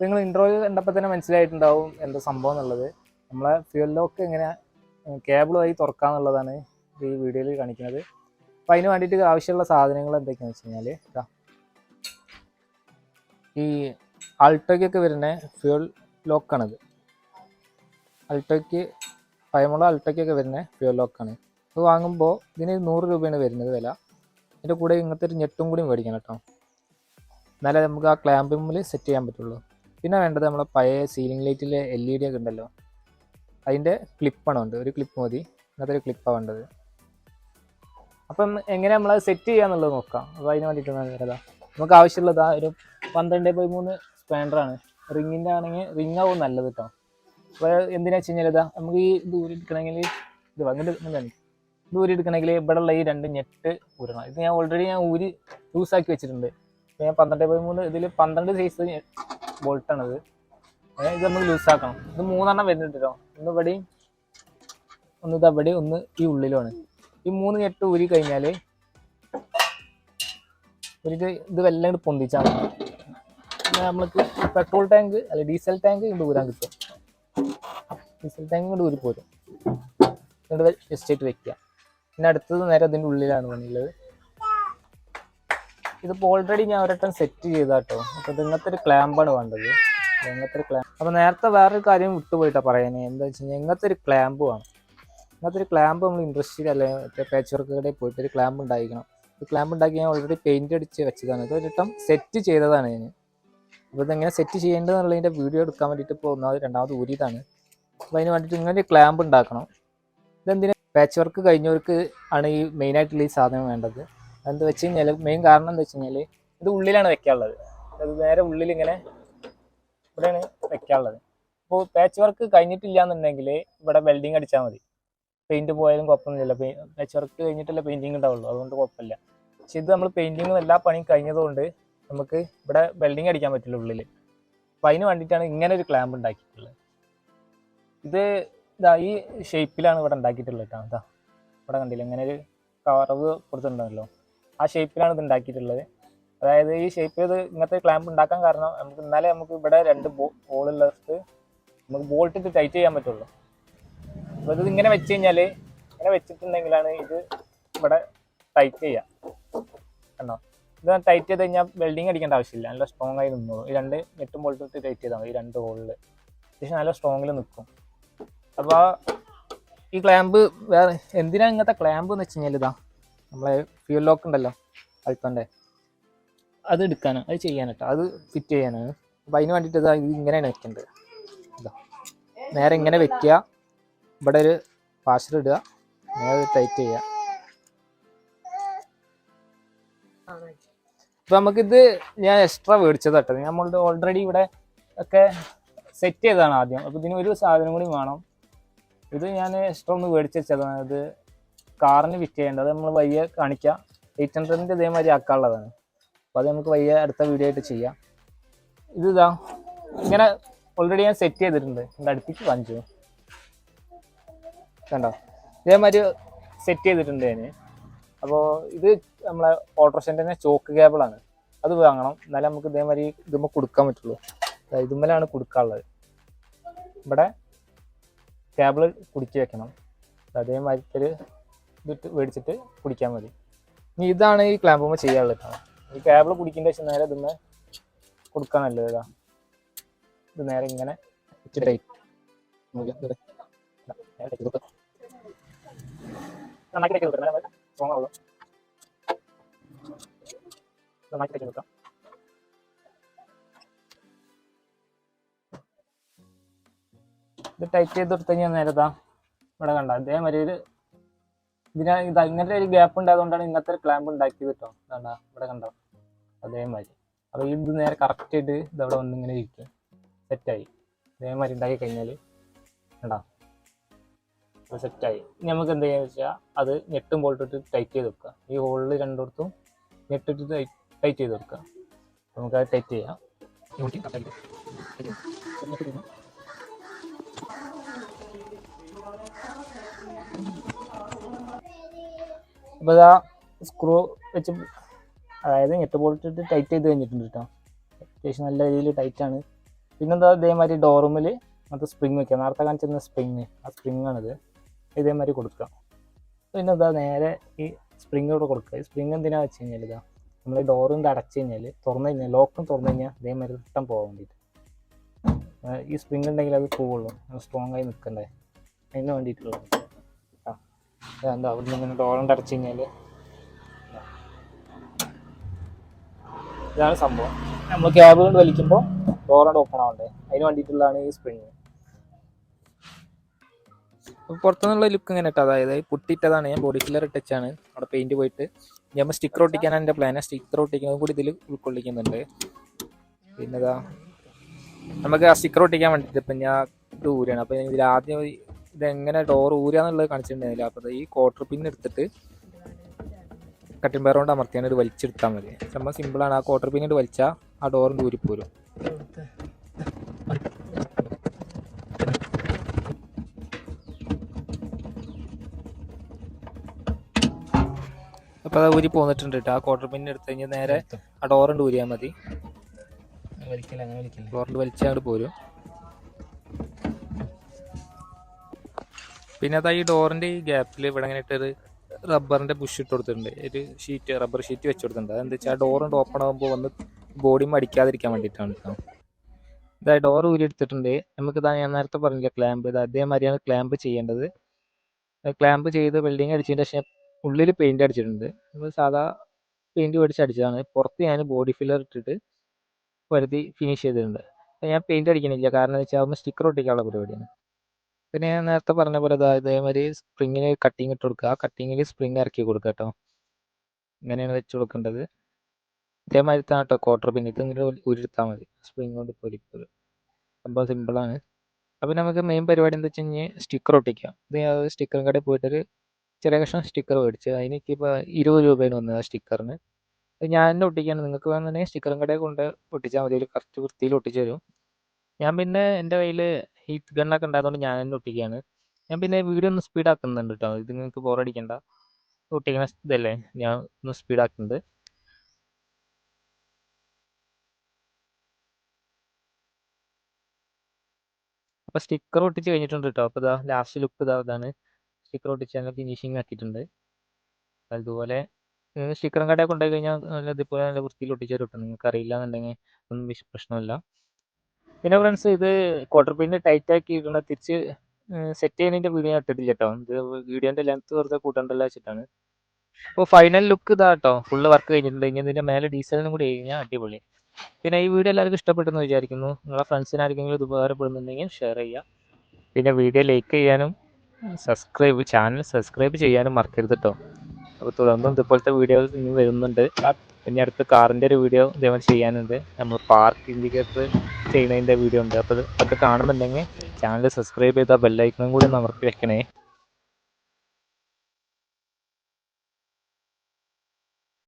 നിങ്ങൾ ഇൻട്രോയിൽ കണ്ടപ്പോൾ തന്നെ മനസ്സിലായിട്ടുണ്ടാവും എന്താ സംഭവം എന്നുള്ളത്. നമ്മളെ ഫ്യൂൽ ലോക്ക് എങ്ങനെ കേബിൾ വഴി തുറക്കാന്നുള്ളതാണ് ഈ വീഡിയോയിൽ കാണിക്കുന്നത്. അപ്പം അതിന് വേണ്ടിയിട്ട് ആവശ്യമുള്ള സാധനങ്ങൾ എന്തൊക്കെയാണെന്ന് വെച്ച് കഴിഞ്ഞാൽ ഈ അൾട്ടോയ്ക്കൊക്കെ വരുന്ന ഫ്യൂൽ ലോക്കാണിത് അൾട്ടോയ്ക്ക് പഴമുള്ള അൾട്ടോയ്ക്കൊക്കെ വരുന്ന ഫ്യൂൽ ലോക്കാണ് ഇത് വാങ്ങുമ്പോൾ ഇതിന് നൂറ് രൂപയാണ് വരുന്നത് വില. അതിന്റെ കൂടെ ഇങ്ങനത്തെ ഒരു ഞെട്ടും കൂടി മേടിക്കണം കേട്ടോ. എന്നാലേ നമുക്ക് ആ ക്ലാമ്പിൽ സെറ്റ് ചെയ്യാൻ പറ്റുള്ളൂ. പിന്നെ വേണ്ടത് നമ്മളെ പഴയ സീലിംഗ് ലൈറ്റിലെ എൽ ഇ ഡി ഒക്കെ ഉണ്ടല്ലോ. അതിന്റെ ക്ലിപ്പാണ് വേണ്ടത്. ഒരു ക്ലിപ്പ് മതി. അങ്ങനത്തെ ഒരു ക്ലിപ്പാണ് വേണ്ടത്. അപ്പം എങ്ങനെ നമ്മളത് സെറ്റ് ചെയ്യാന്നുള്ളത് നോക്കാം. അപ്പോൾ അതിന് വേണ്ടിയിട്ടാണ് വരതാ നമുക്ക് ആവശ്യമുള്ളത് ആ ഒരു പന്ത്രണ്ട് പോയി മൂന്ന് സ്പാൻഡറാണ് റിങ്ങിന്റെ ആണെങ്കിൽ റിങ് ആവും നല്ലത് കേട്ടോ അപ്പോൾ എന്തിനാ വെച്ച് കഴിഞ്ഞാൽ ഇതാ നമുക്ക് ഈ ദൂരം എടുക്കണമെങ്കിൽ ഇത് വന്നിട്ട് എന്താണ് ദൂരം എടുക്കണമെങ്കിൽ ഇവിടെ ഉള്ള ഈ രണ്ട് ഞെട്ട് ഊരണം. ഇത് ഞാൻ ഓൾറെഡി ഞാൻ ഊരി ലൂസാക്കി വെച്ചിട്ടുണ്ട്. ഞാൻ പന്ത്രണ്ട് പതിമൂന്ന് ഇതിൽ പന്ത്രണ്ട് സൈസ് ബോൾട്ടാണിത്. ഇത് നമ്മൾ ലൂസ് ആക്കണം ഇത് മൂന്നെണ്ണം വരുന്നുണ്ട് കേട്ടോ ഒന്ന് ഇവിടെയും ഒന്ന് ഇതവിടെ ഒന്ന് ഈ ഉള്ളിലുമാണ് ഈ മൂന്ന് ഞെട്ട് ഊരി കഴിഞ്ഞാൽ ഒരു ഇത് വെല്ലാം കൂടി പൊന്തിച്ചാൽ നമ്മൾക്ക് പെട്രോൾ ടാങ്ക് അല്ല ഡീസൽ ടാങ്ക് ഇങ്ങോട്ട് ഊരാൻ കിട്ടും. ഡീസൽ ടാങ്ക് ഇങ്ങോട്ട് ഊരി പോരും. എന്നിട്ട് ജസ്റ്റ് ആയിട്ട് വെക്കുക. പിന്നെ അടുത്തത് നേരെ അതിന്റെ ഉള്ളിലാണ് പണിയുള്ളത്. ഇതിപ്പോൾ ഓൾറെഡി ഞാൻ ഒരട്ടം സെറ്റ് ചെയ്താട്ടോ. അപ്പോൾ ഇത് ഇങ്ങനത്തെ ഒരു ക്ലാമ്പാണ് വേണ്ടത്. ഇത് ഇങ്ങനത്തെ ഒരു ക്ലാമ്പ് അപ്പോൾ നേരത്തെ വേറൊരു കാര്യം വിട്ടുപോയിട്ടാ പറയാനേ എന്താ വെച്ച് കഴിഞ്ഞാൽ ഇങ്ങനത്തെ ഒരു ക്ലാമ്പ് വേണം. ഇങ്ങനത്തെ ഒരു ക്ലാമ്പ് നമ്മൾ ഇൻഡസ്ട്രിയിൽ അല്ലെ മറ്റേ പാച്ച് കടയിൽ പോയിട്ട് ഒരു ക്ലാമ്പ് ഉണ്ടായിരിക്കണം. ഒരു ക്ലാമ്പ് ഉണ്ടാക്കി ഞാൻ ഓൾറെഡി പെയിന്റ് അടിച്ച് വെച്ചതാണ്. ഇത് ഒരിട്ടം സെറ്റ് ചെയ്തതാണ് ഞാൻ. അപ്പോൾ ഇതെങ്ങനെ സെറ്റ് ചെയ്യേണ്ടതെന്നുള്ളതിന്റെ വീഡിയോ എടുക്കാൻ വേണ്ടിയിട്ട് ഇപ്പോൾ ഒന്നാമത് രണ്ടാമത് ഊരിയതാണ്. അപ്പോൾ അതിന് വേണ്ടിയിട്ട് ഇങ്ങനെ ഒരു ക്ലാമ്പ് ഉണ്ടാക്കണം. ഇതെന്തിനാ? പാച്ച് വർക്ക് കഴിഞ്ഞവർക്ക് ആണ് ഈ മെയിനായിട്ടുള്ള ഈ സാധനം വേണ്ടത്. എന്താ വെച്ച് കഴിഞ്ഞാൽ മെയിൻ കാരണം എന്താ വെച്ച് കഴിഞ്ഞാൽ ഇത് ഉള്ളിലാണ് വെക്കാനുള്ളത്. അത് നേരെ ഉള്ളിൽ ഇങ്ങനെ ഇവിടെയാണ് വെക്കാനുള്ളത്. അപ്പോൾ പാച്ച് വർക്ക് കഴിഞ്ഞിട്ടില്ല എന്നുണ്ടെങ്കിൽ ഇവിടെ വെൽഡിങ് അടിച്ചാൽ മതി. പെയിന്റ് പോയാലും കുഴപ്പമൊന്നുമില്ല. പാച്ച് വർക്ക് കഴിഞ്ഞിട്ടല്ലേ പെയിന്റിങ് ഉണ്ടാവുള്ളൂ. അതുകൊണ്ട് കുഴപ്പമില്ല. പക്ഷെ ഇത് നമ്മൾ പെയിന്റിങ്ങും എല്ലാ പണിയും കഴിഞ്ഞതുകൊണ്ട് നമുക്ക് ഇവിടെ വെൽഡിങ് അടിക്കാൻ പറ്റില്ല ഉള്ളിൽ അപ്പോൾ അതിന് വേണ്ടിയിട്ടാണ് ഇങ്ങനെ ഒരു ക്ലാമ്പ് ഉണ്ടാക്കിയിട്ടുള്ളത്. ഇത് ഇതാ ഈ ഷേപ്പിലാണ് ഇവിടെ ഉണ്ടാക്കിയിട്ടുള്ളത് കേട്ടോ ഇതാ. ഇവിടെ കണ്ടില്ല? ഇങ്ങനെ ഒരു കറവ് കൊടുത്തിട്ടുണ്ടല്ലോ ആ ഷേപ്പിലാണ് ഇത് ഉണ്ടാക്കിയിട്ടുള്ളത് അതായത് ഈ ഷേപ്പ് ഇത് ഇങ്ങനത്തെ ക്ലാമ്പ് ഉണ്ടാക്കാൻ കാരണം നമുക്ക് എന്നാലേ നമുക്ക് ഇവിടെ രണ്ട് ബോളുള്ളത് നമുക്ക് ബോൾട്ട് ഇട്ട് ടൈറ്റ് ചെയ്യാൻ പറ്റുള്ളൂ. അപ്പോൾ ഇത് ഇങ്ങനെ വെച്ച് കഴിഞ്ഞാൽ ഇങ്ങനെ വെച്ചിട്ടുണ്ടെങ്കിലാണ് ഇത് ഇവിടെ ടൈറ്റ് ചെയ്യുക കണ്ടോ? ഇത് ടൈറ്റ് ചെയ്ത് കഴിഞ്ഞാൽ വെൽഡിങ് അടിക്കേണ്ട ആവശ്യമില്ല. നല്ല സ്ട്രോങ് ആയി നിന്നോളൂ. ഈ രണ്ട് നെറ്റും ബോൾട്ട് ഇട്ട് ടൈറ്റ് ചെയ്താൽ മതി ഈ രണ്ട് ഹോളിൽ അത്യാവശ്യം നല്ല സ്ട്രോങ്ങിൽ നിൽക്കും അപ്പോൾ ഈ ക്ലാമ്പ് വേറെ എന്തിനാണ് ഇങ്ങനത്തെ ക്ലാമ്പ് എന്ന് വെച്ച് കഴിഞ്ഞാൽ ഇതാ? നമ്മളെ ഫ്യൂൽ ലോക്ക് ഉണ്ടല്ലോ അൾട്ടോന്റെ അത് എടുക്കാനാണ് അത് ചെയ്യാനട്ടോ. അത് ഫിറ്റ് ചെയ്യാനാണ് അപ്പോൾ അതിന് വേണ്ടിയിട്ട് ഇതാ ഇത് ഇങ്ങനെയാണ് വെക്കേണ്ടത്. ഇതാ. നേരെ ഇങ്ങനെ വെക്കുക. ഇവിടെ ഒരു പാഷർ ഇടുക. നേരെ ടൈറ്റ് ചെയ്യുക. അപ്പോൾ നമുക്കിത് ഞാൻ എക്സ്ട്രാ മേടിച്ചത് കേട്ടോ. നമ്മളുടെ ഓൾറെഡി ഇവിടെ ഒക്കെ സെറ്റ് ചെയ്തതാണ് ആദ്യം. അപ്പോൾ ഇതിന് ഒരു സാധനം കൂടി വേണം. ഇത് ഞാൻ എക്സ്ട്രാ ഒന്ന് മേടിച്ച് വെച്ചതാണ്. ഇത് കാറിന് ഫിറ്റ് ചെയ്യേണ്ടത് നമ്മൾ വയ്യ കാണിക്കുക എയ്റ്റ് ഹൺഡ്രഡിന്റെ ഇതേമാതിരി ആക്കാനുള്ളതാണ്. അപ്പോൾ അത് നമുക്ക് വയ്യ അടുത്ത വീഡിയോ ആയിട്ട് ചെയ്യാം. ഇത് ഇതാ. ഇങ്ങനെ ഓൾറെഡി ഞാൻ സെറ്റ് ചെയ്തിട്ടുണ്ട്. എന്റെ അടുപ്പിച്ച് കാണിച്ചു കണ്ടോ? ഇതേമാതിരി സെറ്റ് ചെയ്തിട്ടുണ്ട് ഞാൻ. അപ്പോൾ ഇത് നമ്മളെ ഓട്ടോറിക്ഷന്റെ തന്നെ ചോക്ക് കേബിളാണ് അത് വാങ്ങണം. എന്നാലേ നമുക്ക് ഇതേമാതിരി ഇതുമ്പോൾ കൊടുക്കാൻ പറ്റുള്ളൂ. ഇതുമ്മലാണ് കൊടുക്കാനുള്ളത്. ഇവിടെ കേബിൾ കുടിച്ച് വെക്കണം. അതേമാതിരി ഇതിട്ട് മേടിച്ചിട്ട് കുടിക്കാൻ മതി. ഇനി ഇതാണ് ഈ ക്ലാമ്പുമ്പോൾ ചെയ്യാനുള്ളത്. ഈ കേബിൾ കുടിക്കേണ്ട വെച്ചാൽ നേരെ ഇതിന്ന് കൊടുക്കാൻ നല്ലത് ഇതാ. ഇത് നേരെ ഇങ്ങനെ ടൈറ്റ് ചെയ്ത് കൊടുത്തു കഴിഞ്ഞാൽ നേരത്താ ഇവിടെ കണ്ട? അതേമാതിരി ഇതിന് ഇത് ഇങ്ങനത്തെ ഒരു ഗ്യാപ്പ് ഉണ്ടായതുകൊണ്ടാണ് ഇങ്ങനത്തെ ഒരു ക്ലാമ്പ് ഉണ്ടാക്കിയത് കേട്ടോ കണ്ട ഇവിടെ കണ്ടോ? അതേമാതിരി. അപ്പോൾ ഇത് നേരെ കറക്റ്റ് ആയിട്ട് ഇത് അവിടെ വന്ന് ഇങ്ങനെ ഇരിക്കും സെറ്റായി അതേമാതിരി ഉണ്ടാക്കി കഴിഞ്ഞാൽ കണ്ടോ? സെറ്റായി ഇനി നമുക്ക് എന്ത് ചെയ്യാന്ന് വെച്ചാൽ അത് ഞെട്ടും ബോൾട്ടിട്ട് ടൈറ്റ് ചെയ്ത് വെക്കുക. ഈ ഹോളിൽ രണ്ടിടത്തും ഞെട്ടിട്ട് ടൈറ്റ് ചെയ്ത് വെക്കുക. നമുക്ക് അത് ടൈറ്റ് ചെയ്യാം. അപ്പോൾ ഇതാ സ്ക്രൂ വെച്ച് അതായത് ഞെട്ട് ബോൾട്ടിട്ട് ടൈറ്റ് ചെയ്ത് കഴിഞ്ഞിട്ടുണ്ട് കേട്ടോ അത്യാവശ്യം നല്ല രീതിയിൽ ടൈറ്റാണ് പിന്നെന്താ ഇതേമാതിരി ഡോറുമിൽ അങ്ങനത്തെ സ്പ്രിങ് വെക്കുക. നേരത്തെ കാണിച്ചിരുന്ന സ്പ്രിങ് ആ സ്പ്രിങ് ആണിത്. ഇതേമാതിരി കൊടുക്കുക. പിന്നെ എന്താ നേരെ ഈ സ്പ്രിങ് കൂടെ കൊടുക്കുക. ഈ സ്പ്രിങ് എന്തിനാ വെച്ച് കഴിഞ്ഞാൽ ഇതാ നമ്മൾ ഇത് അടച്ചു കഴിഞ്ഞാൽ തുറന്നു കഴിഞ്ഞാൽ ലോക്കും തുറന്നു കഴിഞ്ഞാൽ ഇതേമാതിരി റിട്ടൺ പോകാൻ വേണ്ടിയിട്ട്. ഈ സ്പ്രിങ് ഉണ്ടെങ്കിൽ അത് പോവുള്ളൂ സ്ട്രോങ് ആയി നിൽക്കണ്ടേ? അതിന് വേണ്ടിയിട്ടുള്ളത് എന്താ അവിടെ നിന്ന് ഇങ്ങനെ ഡോറിന്റെ അടച്ചു കഴിഞ്ഞാൽ ഇതാണ് സംഭവം. നമ്മൾ ക്യാബ് കൊണ്ട് വലിക്കുമ്പോൾ ഡോറോട് ഓപ്പൺ ആവണ്ടേ? അതിന് വേണ്ടിയിട്ടുള്ളതാണ് ഈ സ്പ്രിങ് പുറത്തുനിന്നുള്ള ലുക്ക് ഇങ്ങനെ ഇട്ടോ അതായത് പൊട്ടിയിട്ടതാണ്. ഞാൻ ബോഡി ഫില്ലർ ഇട്ടാണ് അവിടെ പെയിന്റ് പോയിട്ട്. ഞാൻ സ്റ്റിക്കർ ഒട്ടിക്കാനാണ് എന്റെ പ്ലാൻ സ്റ്റിക്കർ ഒട്ടിക്കുന്നത് കൂടി ഇതിൽ ഉൾക്കൊള്ളിക്കുന്നുണ്ട്. പിന്നെ നമുക്ക് ആ സ്റ്റിക്കർ ഒട്ടിക്കാൻ വേണ്ടിയിട്ട് ഇപ്പം ഞാൻ ദൂരെയാണ്. അപ്പം ഇതിൽ ആദ്യം ഇതെങ്ങനെ ഡോർ ഊരാന്നുള്ളത് കാണിച്ചിട്ടുണ്ടായിരുന്നില്ല. അപ്പോൾ ഈ ക്വാർട്ടർ പിൻ എടുത്തിട്ട് കട്ടിംഗ് പേർ കൊണ്ട് അമർത്തിയാണ് ഇത് വലിച്ചെടുത്താൽ മതി. ചുമ്മാ സിമ്പിൾ ആണ്. ആ ക്വാർട്ടർ പിൻ ഇട്ട് വലിച്ചാൽ ആ ഡോറിന്റെ ഊരിപ്പോരും. അപ്പോൾ അത് ഊരി പോന്നിട്ടുണ്ട് കേട്ടോ ആ ക്വാർട്ടർ പിൻ എടുത്തു കഴിഞ്ഞാൽ നേരെ ആ ഡോറിന്റെ ഊരിയാൽ മതി. ഡോറിന്റെ വലിച്ചങ്ങോട്ട് പോരും. പിന്നെ അതാ ഈ ഡോറിന്റെ ഈ ഗ്യാപ്പിൽ ഇവിടെ ഇങ്ങനെ ഇട്ടൊരു റബ്ബറിന്റെ ബുഷ് ഇട്ട് കൊടുത്തിട്ടുണ്ട്. ഒരു ഷീറ്റ് റബ്ബർ ഷീറ്റ് വെച്ച് കൊടുത്തിട്ടുണ്ട്. അതെന്താ വെച്ചാൽ ആ ഓപ്പൺ ആകുമ്പോൾ വന്ന് ബോഡി മടിക്കാതിരിക്കാൻ വേണ്ടിയിട്ടാണ് കേട്ടോ ഇതാ ഡോർ ഊരി എടുത്തിട്ടുണ്ട്. നമുക്ക് ഇതാ ഞാൻ നേരത്തെ പറഞ്ഞില്ല ക്ലാമ്പ് ഇത് അതേമാതിരിയാണ് ക്ലാമ്പ് ചെയ്യേണ്ടത്. ക്ലാമ്പ് ചെയ്ത് വെൽഡിങ് അടിച്ചതിന് ശേഷം ഉള്ളിൽ പെയിന്റ് അടിച്ചിട്ടുണ്ട്. നമ്മൾ സാധാ പെയിന്റ് മേടിച്ച് അടിച്ചതാണ്. പുറത്ത് ഞാൻ ബോഡി ഫില്ലർ ഇട്ടിട്ട് വരുത്തി ഫിനിഷ് ചെയ്തിട്ടുണ്ട്. ഞാൻ പെയിന്റ് അടിക്കണില്ല. കാരണം എന്ന് വെച്ചാൽ സ്റ്റിക്കർ ഒട്ടിക്കാനുള്ള പരിപാടിയാണ്. പിന്നെ ഞാൻ നേരത്തെ പറഞ്ഞ പോലെ ഇതാ ഇതേമാതിരി സ്പ്രിങ്ങിന് കട്ടിങ് ഇട്ട് കൊടുക്കുക. ആ കട്ടിങ്ങിൽ സ്പ്രിങ് ഇറക്കി കൊടുക്കുക കേട്ടോ ഇങ്ങനെയാണ് വെച്ച് കൊടുക്കേണ്ടത്. ഇതേമാതിരി തന്നെ കേട്ടോ ക്വാർട്ടർ പിന്നെ ഇത് ഇങ്ങനെ ഉരുത്താൽ മതി. സ്പ്രിങ് കൊണ്ട് പൊലിപ്പത് സംഭവം സിമ്പിളാണ് അപ്പോൾ നമുക്ക് മെയിൻ പരിപാടി എന്താ വെച്ച് കഴിഞ്ഞാൽ സ്റ്റിക്കർ ഒട്ടിക്കാം. ഇത് സ്റ്റിക്കറും കടയിൽ പോയിട്ടൊരു ചെറിയ കഷ്ണം സ്റ്റിക്കർ മേടിച്ച് അതിനൊക്കെ ഇപ്പോൾ ഇരുപത് രൂപയാണ് വന്നത് ആ സ്റ്റിക്കറിന് ഞാൻ തന്നെ ഒട്ടിക്കുകയാണ് നിങ്ങൾക്ക് വേണമെന്നുണ്ടെങ്കിൽ സ്റ്റിക്കറും കടയിൽ കൊണ്ട് ഒട്ടിച്ചാൽ മതി. ഒരു കറക്റ്റ് വൃത്തിയിൽ ഒട്ടിച്ചു തരും. ഞാൻ പിന്നെ എന്റെ കയ്യിൽ ഹീറ്റ് ഗണ്ണൊക്കെ ഉണ്ടായതുകൊണ്ട് ഞാൻ തന്നെ ഒട്ടിക്കുകയാണ്. ഞാൻ പിന്നെ വീഡിയോ ഒന്ന് സ്പീഡ് ആക്കുന്നുണ്ട് കേട്ടോ ഇത് നിങ്ങൾക്ക് ബോറടിക്കണ്ട ഒട്ടിക്കണ ഇതല്ലേ? ഞാൻ ഒന്ന് സ്പീഡ് ആക്കുന്നുണ്ട്. അപ്പോൾ സ്റ്റിക്കർ ഒട്ടിച്ച് കഴിഞ്ഞിട്ടുണ്ട് കേട്ടോ അപ്പോൾ ഇതാ ലാസ്റ്റ് ലുക്ക് ഇതാ ഇതാണ്. സ്റ്റിക്കർ ഒട്ടിച്ച് ഞങ്ങൾ ഫിനിഷിങ് ആക്കിയിട്ടുണ്ട്. അതുപോലെ സ്റ്റിക്കറും കടയിൽ കൊണ്ടുപോയി കഴിഞ്ഞാൽ നല്ല ഇതുപോലെ നല്ല വൃത്തിയിൽ ഒട്ടിച്ച് തരും കേട്ടോ നിങ്ങൾക്ക് അറിയില്ല എന്നുണ്ടെങ്കിൽ ഒന്നും പ്രശ്നമില്ല. പിന്നെ ഫ്രണ്ട്സ് ഇത് ക്വാർട്ടർ പിന്ന് ടൈറ്റ് ആക്കിയിട്ടുള്ള തിരിച്ച് സെറ്റ് ചെയ്യുന്നതിന്റെ വീഡിയോ ഞാൻ ഇട്ടിട്ടില്ല കേട്ടോ ഇത് വീഡിയോന്റെ ലെങ്ത് വെറുതെ കൂട്ടണ്ടല്ലോ വെച്ചിട്ടാണ്. അപ്പോൾ ഫൈനൽ ലുക്ക് ഇതാ കേട്ടോ ഫുള്ള് വർക്ക് കഴിഞ്ഞിട്ടുണ്ട്. ഇനി ഇതിന്റെ മേലെ ഡീസലിനും കൂടി കഴിഞ്ഞാൽ അടിപൊളി. പിന്നെ ഈ വീഡിയോ എല്ലാവർക്കും ഇഷ്ടപ്പെട്ടെന്ന് വിചാരിക്കുന്നു. നിങ്ങളെ ഫ്രണ്ട്സിന് ആർക്കെങ്കിലും ഇത് ഉപകാരപ്പെടുന്നുണ്ടെങ്കിൽ ഷെയർ ചെയ്യുക പിന്നെ വീഡിയോ ലൈക്ക് ചെയ്യാനും സബ്സ്ക്രൈബ് ചാനൽ സബ്സ്ക്രൈബ് ചെയ്യാനും മറക്കരുത് കേട്ടോ അപ്പോൾ തുടർന്നും ഇതുപോലത്തെ വീഡിയോസ് ഇനി വരുന്നുണ്ട്. പിന്നെ അടുത്ത കാറിന്റെ ഒരു വീഡിയോ ഇതേപോലെ ചെയ്യാനുണ്ട്. നമ്മൾ പാർക്ക് ഇൻഡിക്കേറ്റർ ചെയ്യുന്നതിന്റെ വീഡിയോ ഉണ്ട്. അപ്പോൾ അത് കാണുന്നുണ്ടെങ്കിൽ ചാനൽ സബ്സ്ക്രൈബ് ചെയ്താൽ ബെല്ലൈക്കണും കൂടി അമർത്തി വെക്കണേ.